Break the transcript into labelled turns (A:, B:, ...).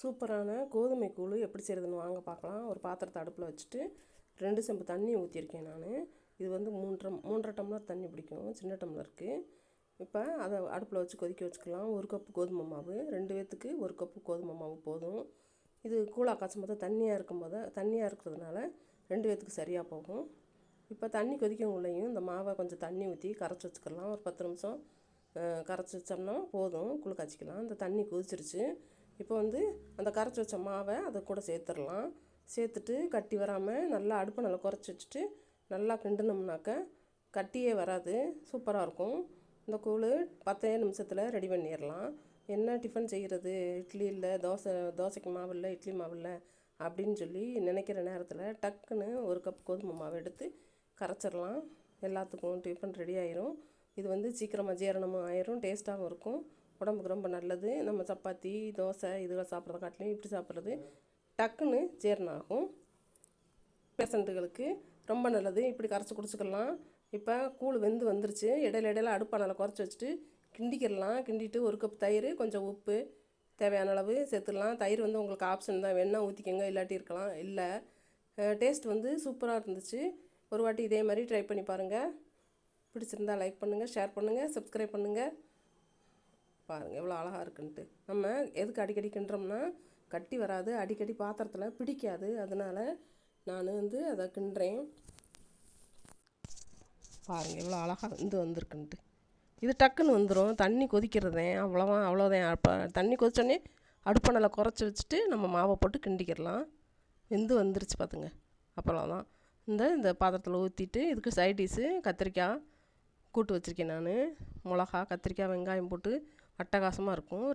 A: சூப்பரான கோதுமை கூழ் எப்படி செய்கிறதுன்னு வாங்க பார்க்கலாம். ஒரு பாத்திரத்தை அடுப்பில் வச்சுட்டு ரெண்டு செம்பு தண்ணி ஊற்றிருக்கேன் நான். இது வந்து மூன்றரை மூன்றரை டம்ளர் தண்ணி பிடிக்கும். சின்ன டம்ளருக்கு. இப்போ அதை அடுப்பில் வச்சு கொதிக்க வச்சுக்கலாம். ஒரு கப்பு கோதுமை மாவு ரெண்டு பேர்த்துக்கு ஒரு கப்பு கோதுமை மாவு போதும். இது கூழாக காய்ச்சும் போது தண்ணியாக இருக்கும்போது தண்ணியாக இருக்கிறதுனால ரெண்டு பேர்த்துக்கு சரியாக போகும். இப்போ தண்ணி கொதிக்கக்குள்ளேயும் இந்த மாவை கொஞ்சம் தண்ணி ஊற்றி கரைச்சி வச்சுக்கலாம். ஒரு பத்து நிமிஷம் கரைச்சி வச்சோம்னா போதும். குழு காய்ச்சிக்கலாம். இந்த தண்ணி கொதிச்சிருச்சு. இப்போ வந்து அந்த கரைச்சி வச்ச மாவை அதை கூட சேர்த்துடலாம். சேர்த்துட்டு கட்டி வராமல் நல்லா அடுப்பை நல்லா குறைச்சி வச்சுட்டு நல்லா கிண்டினோம்னாக்க கட்டியே வராது. சூப்பராக இருக்கும். இந்த கூழ் பத்தே நிமிஷத்தில் ரெடி பண்ணிடலாம். என்ன டிஃபன் செய்கிறது இட்லி இல்லை தோசை தோசைக்கு மாவு இல்லை இட்லி மாவு இல்லை அப்படின்னு சொல்லி நினைக்கிற நேரத்தில் டக்குன்னு ஒரு கப் கோதுமை மாவு எடுத்து கரைச்சிடலாம். எல்லாத்துக்கும் டிஃபன் ரெடி ஆயிரும். இது வந்து சீக்கிரமாக ஜீரணமும் ஆயிரும் டேஸ்ட்டாகவும் இருக்கும். உடம்புக்கு ரொம்ப நல்லது. நம்ம சப்பாத்தி தோசை இதெல்லாம் சாப்பிட்றத காட்டிலையும் இப்படி சாப்பிட்றது. டக்குன்னு ஜீரணம் ஆகும். பேஷண்ட்டுகளுக்கு ரொம்ப நல்லது. இப்படி கரைச்சி குடிச்சிக்கலாம். இப்போ கூழ் வெந்து வந்துருச்சு. இடையில இடையில அடுப்பானால் குறைச்சி வச்சுட்டு கிண்டிக்கிடலாம். கிண்டிட்டு ஒரு கப் தயிர் கொஞ்சம் உப்பு தேவையான அளவு சேர்த்துடலாம். தயிர் வந்து உங்களுக்கு ஆப்ஷன் தான். வேணால் ஊற்றிக்கங்க இல்லாட்டி இருக்கலாம். இல்லை டேஸ்ட் வந்து சூப்பராக இருந்துச்சு. ஒரு வாட்டி இதே மாதிரி ட்ரை பண்ணி பாருங்கள் பிடிச்சிருந்தா லைக் பண்ணுங்கள் ஷேர் பண்ணுங்கள் சப்ஸ்கிரைப் பண்ணுங்கள் பாருங்கள் எவ்வளோ அழகாக இருக்குன்ட்டு. நம்ம எதுக்கு அடிக்கடி கிண்டுறோம்னா கட்டி வராது அடிக்கடி பாத்திரத்தில் பிடிக்காது. அதனால் நான் வந்து அதை கிண்டுறேன். பாருங்கள் எவ்வளோ அழகாக வந்து வந்திருக்குன்ட்டு. இது டக்குன்னு வந்துடும் தண்ணி கொதிக்கிறதே அவ்வளோவா அவ்வளோதான் அப்போ தண்ணி கொதிச்சோடனே அடுப்பை குறைச்சி வச்சுட்டு நம்ம மாவை போட்டு கிண்டிக்கிடலாம். வெந்து வந்துருச்சு பார்த்துங்க அவ்வளோதான் இந்த இந்த பாத்திரத்தில் ஊற்றிட்டு இதுக்கு சைட் டிஷ்ஷு கத்திரிக்காய் கூட்டு வச்சுருக்கேன் நான். மிளகா கத்திரிக்காய் வெங்காயம் போட்டு அட்டகாசமாக இருக்கும்.